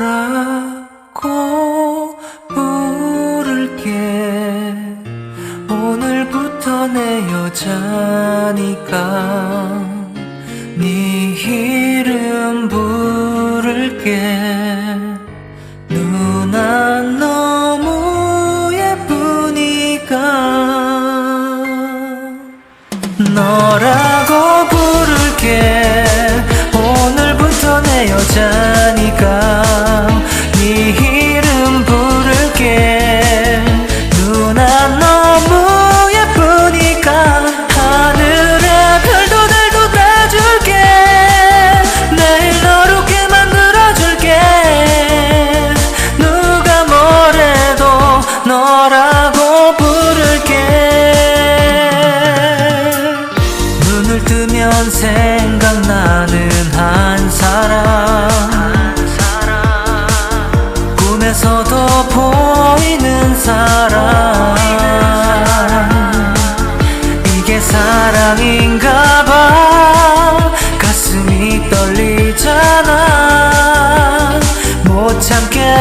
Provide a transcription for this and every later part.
너라고 부를게. 오늘부터 내 여자니까 네 이름 부를게. 누나 너무 예쁘니까. 너라고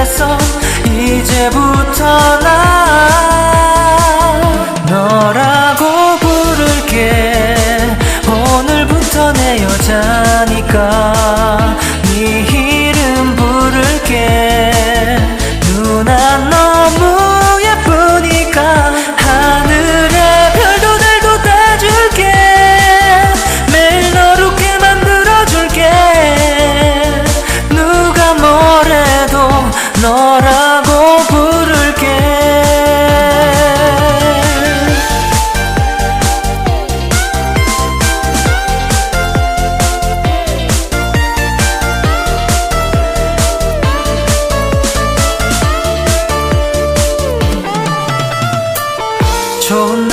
참겠어 이제부터 나 너라고 부를게. 오늘부터 내 여자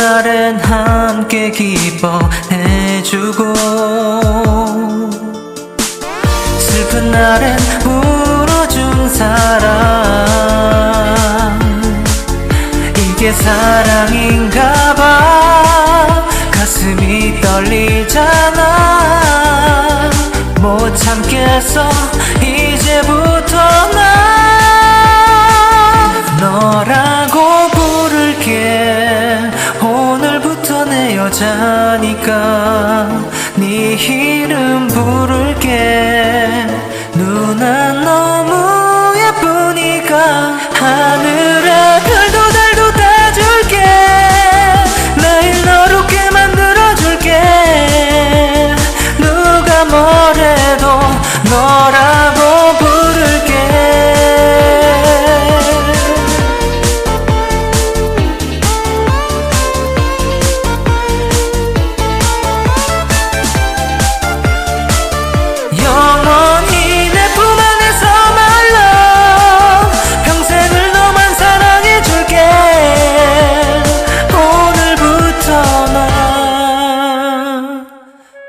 날엔 함께 기뻐해주고 슬픈 날엔 울어준 사람. 이게 사랑인가 봐. 가슴이 떨리잖아. 못 참겠어 이제부터 여자니까 네 이름 부를게. 누나 너무 예쁘니까 하늘에 별도 달도 다 줄게. 나일 너롭게 만들어줄게. 누가 뭐래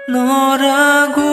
너라고